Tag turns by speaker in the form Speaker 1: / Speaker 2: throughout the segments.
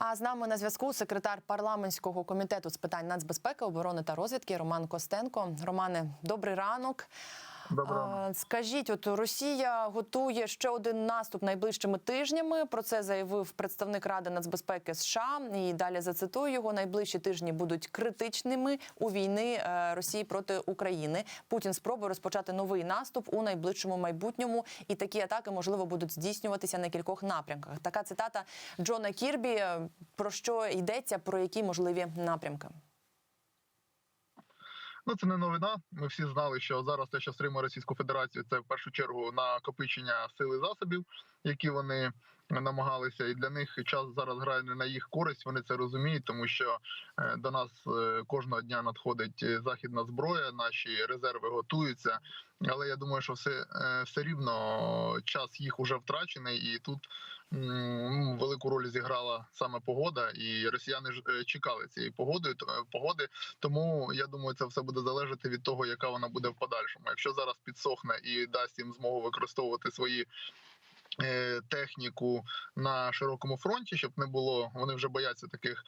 Speaker 1: А з нами на зв'язку секретар парламентського комітету з питань нацбезпеки, оборони та розвідки Роман Костенко. Романе, добрий ранок. Скажіть, от Росія готує ще один наступ найближчими тижнями. Про це заявив представник Ради нацбезпеки США. І далі зацитую його: найближчі тижні будуть критичними у війни е, Росії проти України. Путін спробує розпочати новий наступ у найближчому майбутньому, і такі атаки можливо будуть здійснюватися на кількох напрямках. Така цитата Джона Кірбі. Про що йдеться, про які можливі напрямки?
Speaker 2: Ну це не новина. Ми всі знали, що зараз те, що стримує Російську Федерацію, це в першу чергу накопичення сили засобів, які вони намагалися, і для них час зараз грає не на їх користь. Вони це розуміють, тому що е, до нас е, кожного дня надходить е, західна зброя, наші резерви готуються. Але я думаю, що все, все рівно час їх уже втрачений, і тут велику роль зіграла саме погода, і росіяни ж е, чекали цієї погоди. е, погоди. Тому я думаю, це все буде залежати від того, яка вона буде в подальшому. Якщо зараз підсохне і дасть їм змогу використовувати свої. е, Техніку на широкому фронті, щоб не було, вони вже бояться таких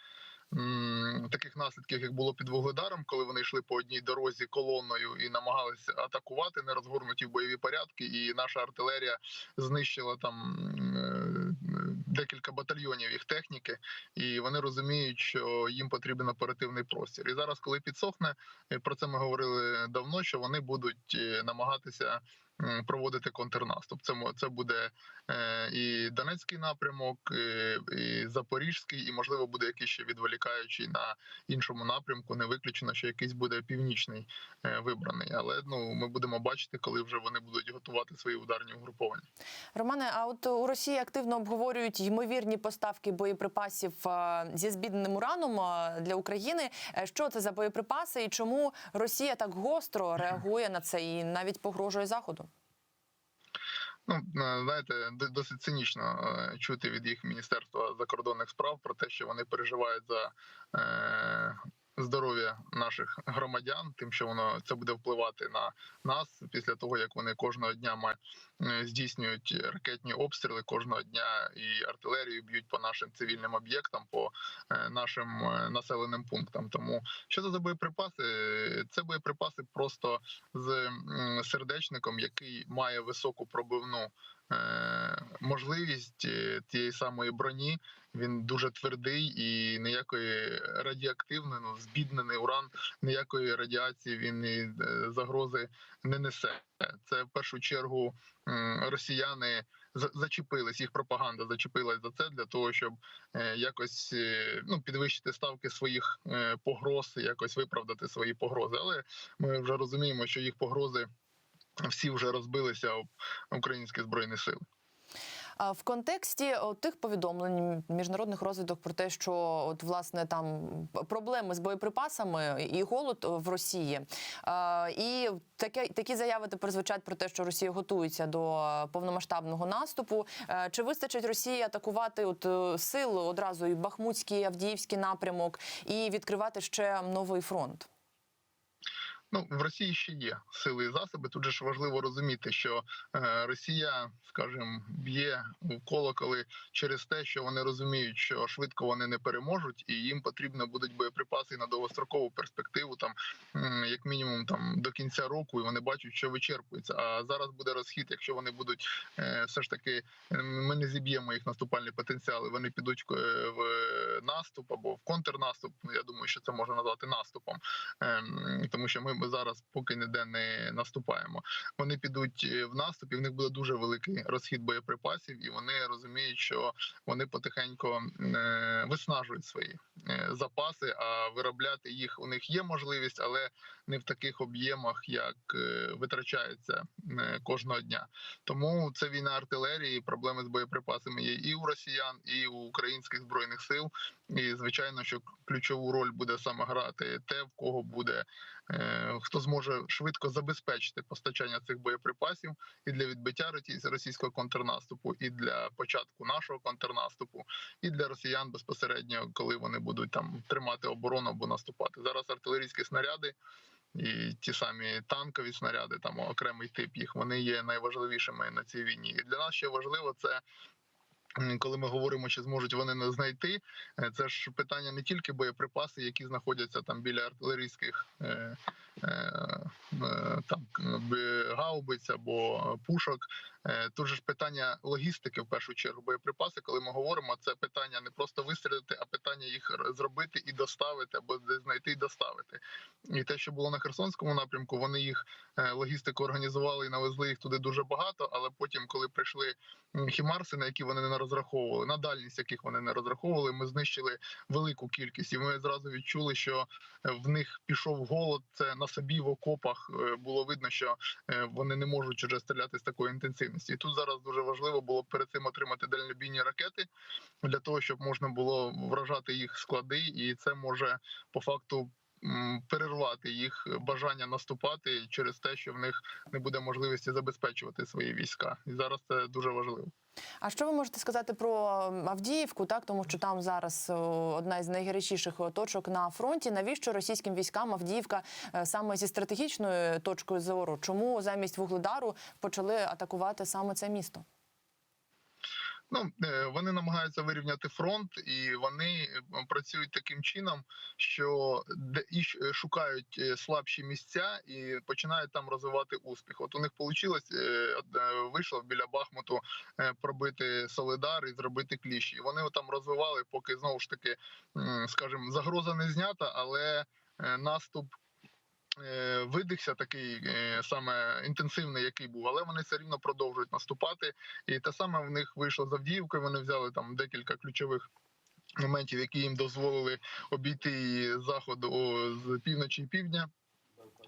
Speaker 2: таких наслідків, як було під Вугледаром, коли вони йшли по одній дорозі колоною і намагалися атакувати не розгорнуті бойові порядки, і наша артилерія знищила там декілька батальйонів їх техніки, і вони розуміють, що їм потрібен оперативний простір. І зараз, коли підсохне, про це ми говорили давно. Що вони будуть е, намагатися проводити контрнаступ. Це це буде е, і Донецький напрямок, і, і Запорізький, і можливо буде якийсь ще відволікаючий на іншому напрямку. Не виключено, що якийсь буде північний е, вибраний. Але ну ми будемо бачити, коли вже вони будуть готувати свої ударні угруповання.
Speaker 1: Романе, а от у Росії активно обговорюють ймовірні поставки боєприпасів е, зі збідненим ураном для України. Що це за боєприпаси і чому Росія так гостро реагує на це і навіть погрожує заходу?
Speaker 2: Ну е, знаєте, досить цинічно е, чути від їх міністерства закордонних справ про те, що вони переживають за е, здоров'я наших громадян, тим, що воно це буде впливати на нас після того, як вони кожного дня е, здійснюють ракетні обстріли кожного дня і артилерію б'ють по нашим цивільним об'єктам, по е, нашим е, населеним пунктам. Тому що це за боєприпаси? Це боєприпаси просто з сердечником, який має високу пробивну можливість е, тієї самої броні. Він дуже твердий і ніякої радіоактивної, ну збіднений уран, ніякої радіації він і е, загрози не несе. Це в першу чергу росіяни за- зачепились, їх пропаганда зачепилась за це для того, щоб е, якось е, ну підвищити ставки своїх е, погроз, якось виправдати свої погрози. Але ми вже розуміємо, що їх погрози всі вже розбилися об українські збройні сили.
Speaker 1: В контексті тих повідомлень міжнародних розвідок про те, що от власне там проблеми з боєприпасами і голод в Росії, Е, і таке такі заяви тепер звучать про те, що Росія готується до повномасштабного наступу. Е, Чи вистачить Росії атакувати от е, сил одразу і Бахмутський, і Авдіївський напрямок і відкривати ще новий фронт?
Speaker 2: Ну в Росії ще є сили і засоби. Тут же ж важливо розуміти, що е, Росія, скажімо, б'є в колоколи через те, що вони розуміють, що швидко вони не переможуть, і їм потрібно будуть боєприпаси на довгострокову перспективу, там як мінімум там до кінця року, і вони бачать, що вичерпується. А зараз буде розхід, якщо вони будуть е, все ж таки, ми не зіб'ємо їх наступальні потенціали. Вони підуть е, в наступ або в контрнаступ. Я думаю, що це можна назвати наступом. Ем, тому що ми зараз поки ніде не наступаємо. Вони підуть е, в наступ, і в них буде дуже великий розхід боєприпасів, і вони розуміють, що вони потихеньку е, виснажують свої е, запаси. А виробляти їх у них є можливість, але не в таких об'ємах, як е, витрачається е, кожного дня. Тому це війна артилерії, проблеми з боєприпасами є і у росіян, і у українських збройних сил. І звичайно, що ключову роль буде саме грати те, в кого буде е, хто зможе швидко забезпечити постачання цих боєприпасів і для відбиття російсь- російського контрнаступу, і для початку нашого контрнаступу, і для росіян безпосередньо, коли вони будуть там тримати оборону або наступати. Зараз артилерійські снаряди. І ті самі танкові снаряди, там окремий тип їх, вони є найважливішими на цій війні. І для нас ще важливо це коли ми говоримо, чи зможуть вони не знайти, е, це ж питання не тільки боєприпаси, які знаходяться там біля артилерійських е, е, е, там гаубиць або пушок. Е, Тут же ж питання логістики в першу чергу. Боєприпаси, коли ми говоримо, це питання не просто вистрілити, а питання їх зробити і доставити, або знайти і доставити. І те, що було на Херсонському напрямку, вони їх е, логістику організували і навезли їх туди дуже багато. Але потім, коли прийшли хімарси, на які вони не розраховували, на дальність яких вони не розраховували, ми знищили велику кількість, і ми зразу відчули, що е, в них пішов голод. Це на собі в окопах було видно, що вони не можуть вже стріляти з такої інтенсивності. І тут зараз дуже важливо було перед цим отримати дальнобійні ракети для того, щоб можна було вражати їх склади, і це може по факту. Перервати їх бажання наступати через те, що в них не буде можливості забезпечувати свої війська, і зараз це дуже важливо.
Speaker 1: А що ви можете сказати про Авдіївку? Так, тому що там зараз одна із найгарячіших точок на фронті. Навіщо російським військам Авдіївка е, саме зі стратегічною точкою зору? Чому замість вугледару почали атакувати саме це місто?
Speaker 2: Ну е, вони намагаються вирівняти фронт, і вони е, працюють таким чином, що де і е, шукають слабші місця і починають там розвивати успіх. От у них вийшло, вийшло біля Бахмуту пробити Солидар і зробити кліщі. І Вони там розвивали, поки знову ж таки, скажімо, загроза не знята, але наступ. Е, Видихся такий е, саме інтенсивний, який був, але вони все рівно продовжують наступати. І те саме в них вийшло з. Вони взяли там декілька ключових. Моментів, які їм дозволили обійти заходу з півночі і півдня,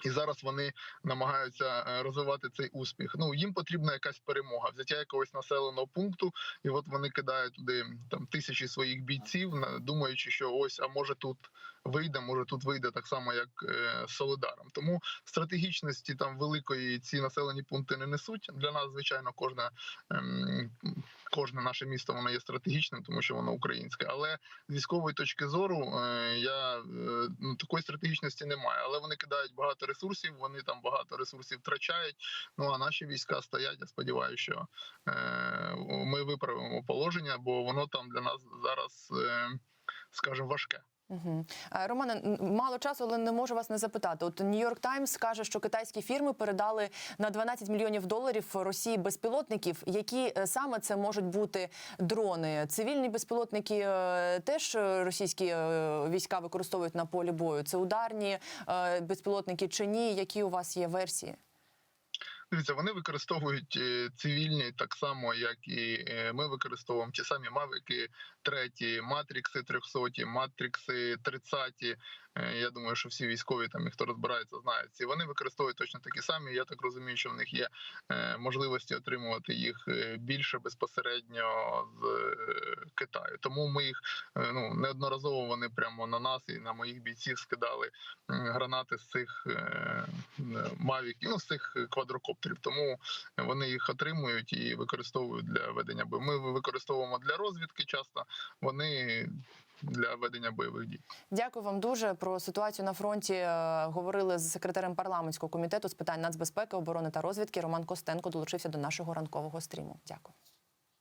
Speaker 2: і зараз вони намагаються е, розвивати цей успіх. Ну їм потрібна якась перемога, взяття якогось населеного пункту, і от вони кидають туди там тисячі своїх бійців, думаючи, що ось а може тут вийде, може тут вийде так само, як е, з Солидаром. Тому стратегічності там великої ці населені пункти не несуть. Для нас, звичайно, кожне ем, кожне наше місто воно є стратегічним, тому що воно українське. Але з військової точки зору е, я е, ну такої стратегічності немає. Але вони кидають багато ресурсів. Вони там багато ресурсів втрачають. Ну а наші війська стоять. Я сподіваюся, що ми виправимо положення, бо воно там для нас зараз, скажімо, важке.
Speaker 1: Романе, мало часу, але не можу вас не запитати. От Нью-Йорк Таймс каже, що китайські фірми передали на 12 мільйонів доларів Росії безпілотників. Які е, саме це можуть бути дрони? Цивільні безпілотники е, теж російські е, війська використовують на полі бою. Це ударні безпілотники чи ні? Які у вас є версії?
Speaker 2: Дивіться, вони використовують е, цивільні так само, як і е, ми використовуємо ті самі мавики, треті, матрікси 300, матрікси 30. Е, Я думаю, що всі військові там, і хто розбирається, знають ці. Вони використовують точно такі самі. Я так розумію, що в них є е, можливості отримувати їх е, більше безпосередньо з Китаю. Тому ми їх ну неодноразово вони прямо на нас і на моїх бійців скидали гранати з цих мавіків, ну з цих квадрокоптерів. Тому вони їх отримують і використовують для ведення бою. Ми використовуємо для розвідки часто. Вони для ведення бойових дій.
Speaker 1: Дякую вам дуже про ситуацію на фронті. е, Говорили з секретарем парламентського комітету з питань нацбезпеки, оборони та розвідки. Роман Костенко долучився до нашого ранкового стріму. Дякую.